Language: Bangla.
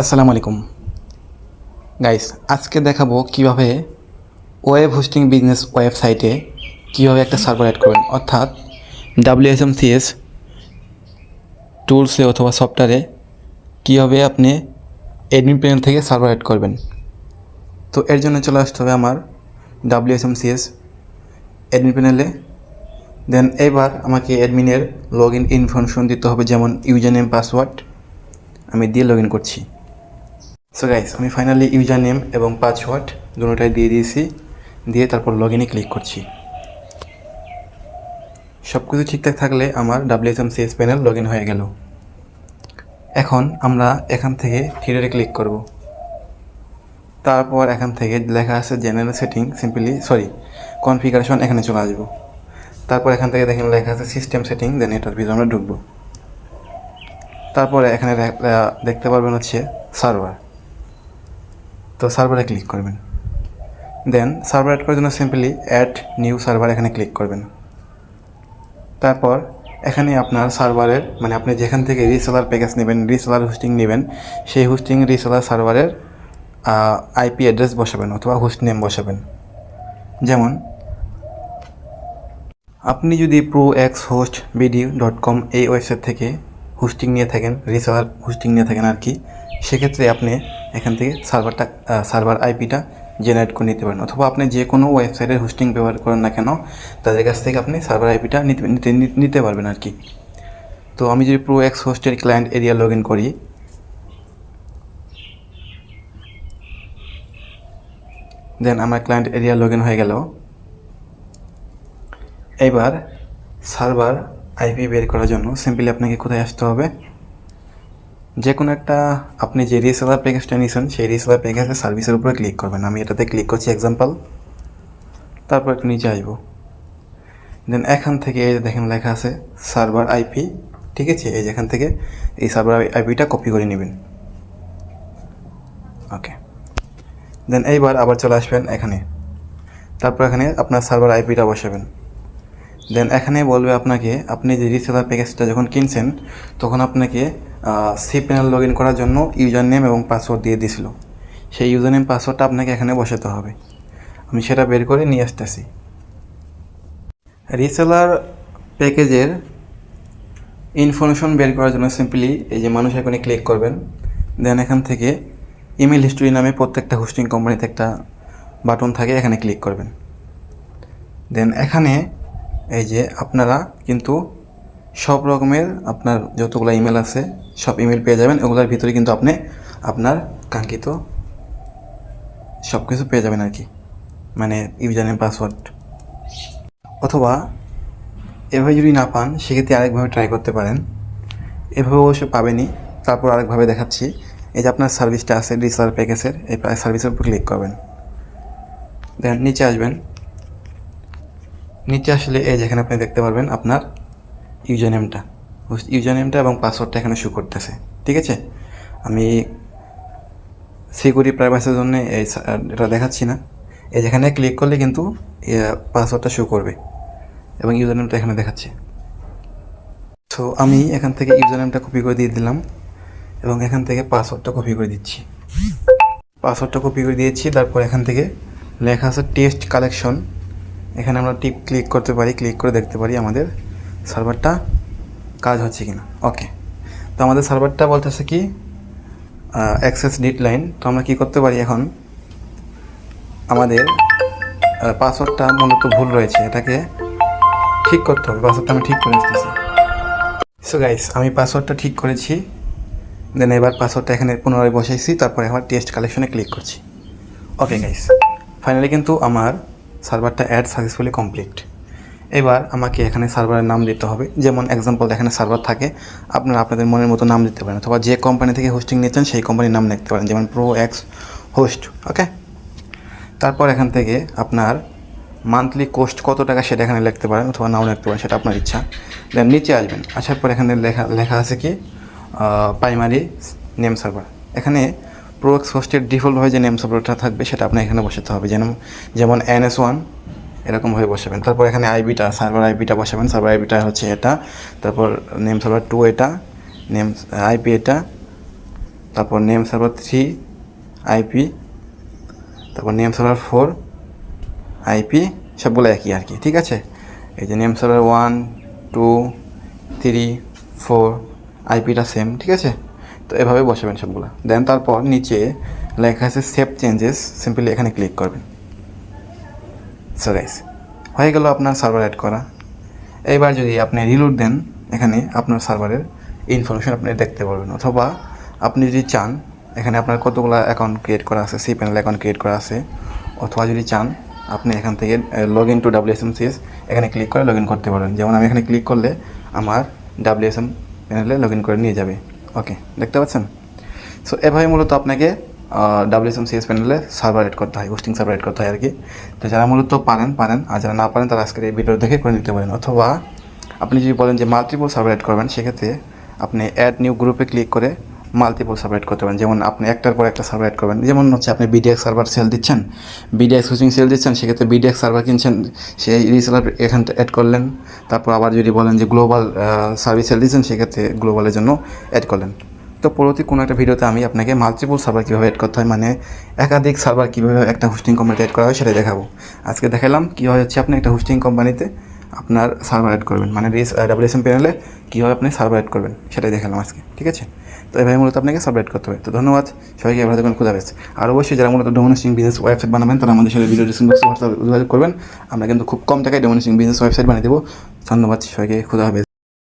আসসালামু আলাইকুম। গাইস আজকে দেখাবো কীভাবে ওয়েব হোস্টিং বিজনেস ওয়েবসাইটে কীভাবে একটা সার্ভার অ্যাড করবেন। অর্থাৎ ডাব্লিউএসএমসিএস টুলসে অথবা সফটওয়্যারে কীভাবে আপনি অ্যাডমিন প্যানেল থেকে সার্ভার অ্যাড করবেন। তো এর জন্য চলে আসতে হবে আমার ডাব্লিউএসএমসিএস অ্যাডমিন প্যানেলে দেন এবার আমাকে অ্যাডমিনের লগ ইন ইনফরমেশন দিতে হবে, যেমন ইউজার নেম পাসওয়ার্ড আমি দিয়ে লগ ইন করছি। সো গাইস আমি ফাইনালি ইউজার নেম এবং পাসওয়ার্ড দুটোটাই দিয়ে দিয়েছি। দিয়ে তারপর লগ ইনে ক্লিক করছি। সব কিছু ঠিকঠাক থাকলে আমার WHM CS panel log in হয়ে গেল। এখন আমরা এখান থেকে থিয়েটারে ক্লিক করব। তারপর এখান থেকে লেখা আছে general setting simply sorry configuration এখানে চলে আসব। তারপর এখান থেকে দেখেন লেখা আছে সিস্টেম সেটিং দেন এটার ভিতরে আমরা ঢুকবো। তারপরে এখানে দেখতে পারবেন হচ্ছে সার্ভার তো সার্ভারে ক্লিক করবেন। দেন সার্ভার অ্যাড করার জন্য সিম্পলি অ্যাড নিউ সার্ভার এখানে ক্লিক করবেন। তারপর এখানে আপনার সার্ভারের মানে আপনি যেখান থেকে রিসেলার প্যাকেজ নেবেন রিসেলার হোস্টিং নেবেন, সেই হোস্টিং রিসেলার সার্ভারের আইপি অ্যাড্রেস বসাবেন অথবা হোস্ট নেম বসাবেন। যেমন, আপনি যদি Pro X Host BD dot com এই ওয়েবসাইট থেকে হোস্টিং নিয়ে থাকেন রিসেলার হোস্টিং নিয়ে থাকেন আর কি, সেক্ষেত্রে আপনি এখান থেকে সার্ভারটা সার্ভার আইপিটা জেনারেট করে নিতে পারেন। অথবা আপনি যে কোনো ওয়েবসাইটের হোস্টিং ব্যবহার করেন না কেন, তাদের কাছ থেকে আপনি সার্ভার আইপিটা নিতে নিতে পারবেন আর কি। তো আমি যদি প্রো এক্স হোস্টের ক্লায়েন্ট এরিয়া লগ ইন করি দেন আমার ক্লায়েন্ট এরিয়া লগ ইন হয়ে গেল। এবার সার্ভার আইপি বের করার জন্য সিম্পলি আপনাকে কোথায় আসতে হবে? যে কোনো একটা, আপনি যে রিসেলার প্যাকেজটা নিয়েছেন সেই রিসেলার প্যাকেজের সার্ভিসের উপরে ক্লিক করবেন। আমি এটাতে ক্লিক করছি এক্সাম্পল তারপর একটু নিচে আসব দেন এখান থেকে এই দেখেন লেখা আছে সার্ভার আইপি ঠিক আছে? এই যেখান থেকে এই সার্ভার আইপিটা কপি করে নেবেন। ওকে দেন এইবার আবার চলে আসবেন এখানে। তারপর এখানে আপনার সার্ভার আইপিটা বসাবেন। দেন এখানে বলবে আপনাকে, আপনি যে রিসেলার প্যাকেজটা যখন কিনছেন, তখন আপনাকে সি প্যানেল লগ ইন করার জন্য ইউজার নেম এবং পাসওয়ার্ড দিয়ে দিয়েছিল। সেই ইউজার নেম পাসওয়ার্ডটা আপনাকে এখানে বসাতে হবে। আমি সেটা বের করে নিয়ে আসতেছি। রিসেলার প্যাকেজের ইনফরমেশন বের করার জন্য সিম্পলি এই যে মানুষ এখানে ক্লিক করবেন। দেন এখান থেকে ইমেল হিস্ট্রি নামে প্রত্যেকটা হোস্টিং কোম্পানিতে একটা বাটন থাকে, এখানে ক্লিক করবেন। দেন এখানে এই যে আপনারা কিন্তু সব রকমের আপনার যতগুলো ইমেল আছে, সব ইমেল পেয়ে যাবেন। ওগুলোর ভিতরে কিন্তু আপনি আপনার কাঙ্ক্ষিত সব কিছু পেয়ে যাবেন আর কি মানে ইউজার নেম পাসওয়ার্ড। অথবা এভাবে যদি না পান, সেক্ষেত্রে আরেকভাবে ট্রাই করতে পারেন। এভাবে অবশ্য পাবেনি তারপর আরেকভাবে দেখাচ্ছি। এই যে আপনার সার্ভিসটা আছে রিসার প্যাকেজের এই সার্ভিসের উপর ক্লিক করবেন। দেন নিচে আসবেন। নিচে আসলে এই যেখানে আপনি দেখতে পারবেন আপনার ইউজার নেমটা ইউজার নেমটা এবং পাসওয়ার্ডটা এখানে শো করতেছে। ঠিক আছে? আমি সিকিউরিটি প্রাইভেসির জন্য এই এটা দেখাচ্ছি না। এই যেখানে ক্লিক করলে কিন্তু পাসওয়ার্ডটা শো করবে এবং ইউজার নেমটা এখানে দেখাচ্ছে। সো আমি এখান থেকে ইউজার নেমটা কপি করে দিয়ে দিলাম এবং এখান থেকে পাসওয়ার্ডটা কপি করে দিচ্ছি। পাসওয়ার্ডটা কপি করে দিয়েছি, তারপর এখান থেকে লেখা আছে টেস্ট কালেকশন এখানে আমরা টিপ ক্লিক করতে পারি ক্লিক করে দেখতে পারি আমাদের সার্ভারটা কাজ হচ্ছে কিনা? ওকে তো আমাদের সার্ভারটা বলতেছে কি অ্যাক্সেস ডিট লাইন তো আমরা কী করতে পারি এখন? আমাদের পাসওয়ার্ডটা মূলত ভুল রয়েছে। এটাকে ঠিক করতে হবে। পাসওয়ার্ডটা আমি ঠিক করে আসতেছি। সো গাইস আমি পাসওয়ার্ডটা ঠিক করেছি। দেন এবার পাসওয়ার্ডটা এখানে পুনরায় বসাইছি। তারপরে আমার টেস্ট কালেকশনে ক্লিক করছি। ওকে গাইস ফাইনালি কিন্তু আমার সার্ভারটা অ্যাড সাকসেসফুলি কমপ্লিট এবার আমাকে এখানে সার্ভারের নাম দিতে হবে। যেমন এক্সাম্পল এখানে সার্ভার থাকে, আপনারা আপনাদের মনের মতো নাম দিতে পারেন অথবা যে কোম্পানি থেকে হোস্টিং নিচ্ছেন সেই কোম্পানির নাম লিখতে পারেন, যেমন প্রো এক্স হোস্ট ওকে তারপর এখান থেকে আপনার মান্থলি কোস্ট কত টাকা সেটা এখানে লিখতে পারেন অথবা নাও লিখতে পারেন, সেটা আপনার ইচ্ছা। দেন নিচে আসবেন, আসার পর এখানে লেখা লেখা আছে কি? প্রাইমারি নেম সার্ভার এখানে প্রোক্স হোস্টের ডিফল্টভাবে যে নেম সার্ভারটা থাকবে, সেটা আপনার এখানে বসাতে হবে। যেমন যেমন এন এস ওয়ান এরকমভাবে বসাবেন। তারপর এখানে আইবিটা সার্ভার আইবিটা বসাবেন। সার্ভার আইবিটা হচ্ছে এটা। তারপর নেম সার্ভার টু এটা নেম আইপি এটা। তারপর নেম সার্ভার থ্রি আইপি তারপর নেম সার্ভার ফোর আইপি সবগুলো একই আর কি, ঠিক আছে? এই যে name server one two three four আইপিটা same ঠিক আছে? তো এভাবে বসাবেন সবগুলো। দেন তারপর নিচে লেখা আছে সেভ চেঞ্জেস সিম্পলি এখানে ক্লিক করবেন। সো গাইস হয়ে গেল আপনার সার্ভার অ্যাড করা। এইবার যদি আপনি রিলোড দেন, এখানে আপনার সার্ভারের ইনফরমেশন আপনি দেখতে পারবেন। অথবা আপনি যদি চান, এখানে আপনার কতগুলো অ্যাকাউন্ট ক্রিয়েট করা আছে সি প্যানেল অ্যাকাউন্ট ক্রিয়েট করা আছে। অথবা যদি চান, আপনি এখান থেকে লগ ইন টু ডাব্লিউএসএমসিএস এখানে ক্লিক করে লগ ইন করতে পারেন। যেমন আমি এখানে ক্লিক করলে আমার ডাব্লিউএসএম প্যানেলে লগ ইন করে নিয়ে যাবে। ওকে দেখতে পাচ্ছেন? সো এভাবে মূলত আপনাকে ডাব্লিউএসএম সিএস প্যানেলে সার্ভার এড করতে হয় হোস্টিং সার্ভার এড করতে হয় আর কি তো যারা মূলত পারেন পারেন, আর যারা না পারেন, তারা আজকের এই ভিডিও দেখে করে নিতে পারেন। অথবা আপনি যদি বলেন যে মাল্টিপল সার্ভার এড করবেন, সেক্ষেত্রে আপনি অ্যাড নিউ গ্রুপে ক্লিক করে মাল্টিপল সার্ভার এড করতে পারেন। যেমন আপনি একটার পর একটা সার্ভার এড করবেন। যেমন হচ্ছে আপনি বিডিএক্স সার্ভার সেল দিচ্ছেন বিডিএক্স হোস্টিং সেল দিচ্ছেন, সেক্ষেত্রে বিডিএক্স সার্ভার কিনছেন, সেই রিসেলার এখান অ্যাড করলেন। তারপর আবার যদি বলেন যে গ্লোবাল সার্ভিস সেল দিচ্ছেন, সেক্ষেত্রে গ্লোবালের জন্য অ্যাড করলেন। তো পরবর্তী কোনো একটা ভিডিওতে আমি আপনাকে মাল্টিপল সার্ভার কীভাবে এড করতে হয় মানে একাধিক সার্ভার কীভাবে একটা হোস্টিং কোম্পানিতে এড করা হয় সেটা দেখাবো। আজকে দেখালাম কীভাবে হচ্ছে আপনি একটা হোস্টিং কোম্পানিতে আপনার সার্ভার এড করবেন মানে রিস ডাব্লিউএসএম প্যানেলে কীভাবে আপনি সার্ভার এড করবেন সেটাই দেখালাম আজকে, ঠিক আছে? তো এভাবে মূলত আপনাকে সার্ভার করতে হবে। তো ধন্যবাদ, সবাইকে এভাবে দেখবেন খুদা বেশ আর অবশ্যই যারা মূলত ডোমিনেশিং বিজনেস ওয়েবসাইট বানাবেন, তারা আমাদের সাথে ভিডিও ডিসক্রিপশন বক্সে হোয়াটসঅ্যাপ যোগাযোগ করবেন। আমরা কিন্তু খুব কম টাকায় ডোমিনেশিং বিজনেস ওয়েবসাইট বানিয়ে দেবো। ধন্যবাদ, সবাইকে খুদা হবে